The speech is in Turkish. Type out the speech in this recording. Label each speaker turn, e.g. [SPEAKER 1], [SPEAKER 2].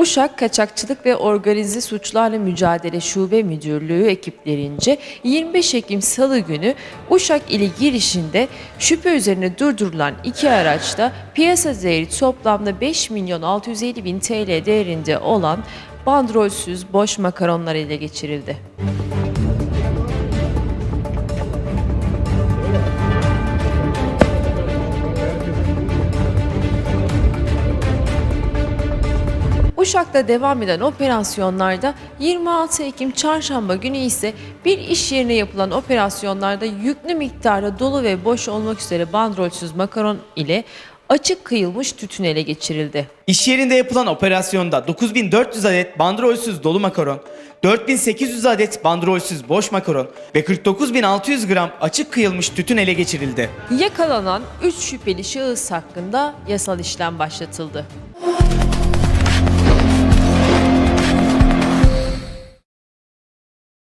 [SPEAKER 1] Uşak Kaçakçılık ve Organize Suçlarla Mücadele Şube Müdürlüğü ekiplerince 25 Ekim Salı günü Uşak ili girişinde şüphe üzerine durdurulan iki araçta piyasa değeri toplamda 5 milyon 650 bin TL değerinde olan bandrolsüz boş makaronlar ele geçirildi. Uşak'ta devam eden operasyonlarda 26 Ekim çarşamba günü ise bir iş yerine yapılan operasyonlarda yüklü miktarda dolu ve boş olmak üzere bandrolsüz makaron ile açık kıyılmış tütün ele geçirildi.
[SPEAKER 2] İş yerinde yapılan operasyonda 9400 adet bandrolsüz dolu makaron, 4800 adet bandrolsüz boş makaron ve 49600 gram açık kıyılmış tütün ele geçirildi.
[SPEAKER 1] Yakalanan 3 şüpheli şahıs hakkında yasal işlem başlatıldı.